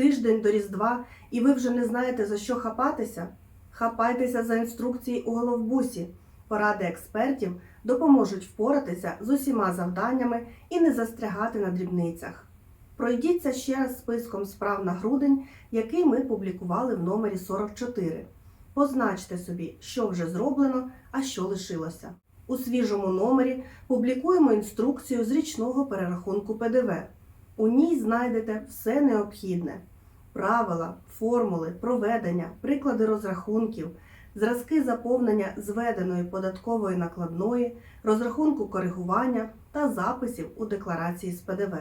Тиждень до Різдва, і ви вже не знаєте за що хапатися? Хапайтеся за інструкції у головбусі. Поради експертів допоможуть впоратися з усіма завданнями і не застрягати на дрібницях. Пройдіться ще раз списком справ на грудень, який ми публікували в номері 44. Позначте собі, що вже зроблено, а що лишилося. У свіжому номері публікуємо інструкцію з річного перерахунку ПДВ. У ній знайдете все необхідне: правила, формули, проведення, приклади розрахунків, зразки заповнення зведеної податкової накладної, розрахунку коригування та записів у декларації з ПДВ.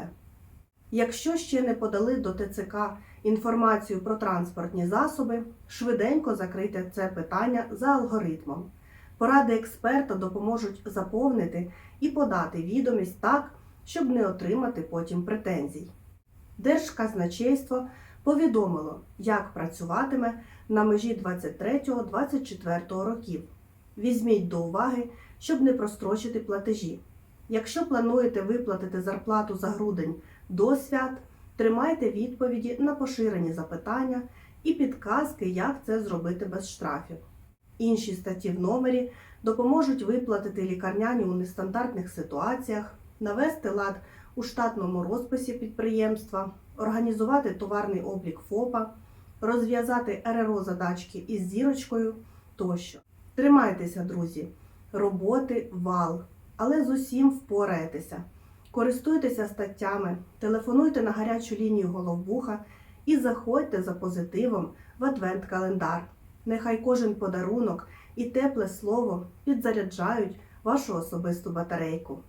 Якщо ще не подали до ТЦК інформацію про транспортні засоби, швиденько закрийте це питання за алгоритмом. Поради експерта допоможуть заповнити і подати відомість так, щоб не отримати потім претензій. Держказначейство повідомило, як працюватиме на межі 23-24 років. Візьміть до уваги, щоб не прострочити платежі. Якщо плануєте виплатити зарплату за грудень до свят, тримайте відповіді на поширені запитання і підказки, як це зробити без штрафів. Інші статті в номері допоможуть виплатити лікарняні у нестандартних ситуаціях, навести лад у штатному розписі підприємства, організувати товарний облік ФОПа, розв'язати РРО задачки із зірочкою тощо. Тримайтеся, друзі, роботи вал, але з усім впораєтеся. Користуйтеся статтями, телефонуйте на гарячу лінію головбуха і заходьте за позитивом в адвент-календар. Нехай кожен подарунок і тепле слово підзаряджають вашу особисту батарейку.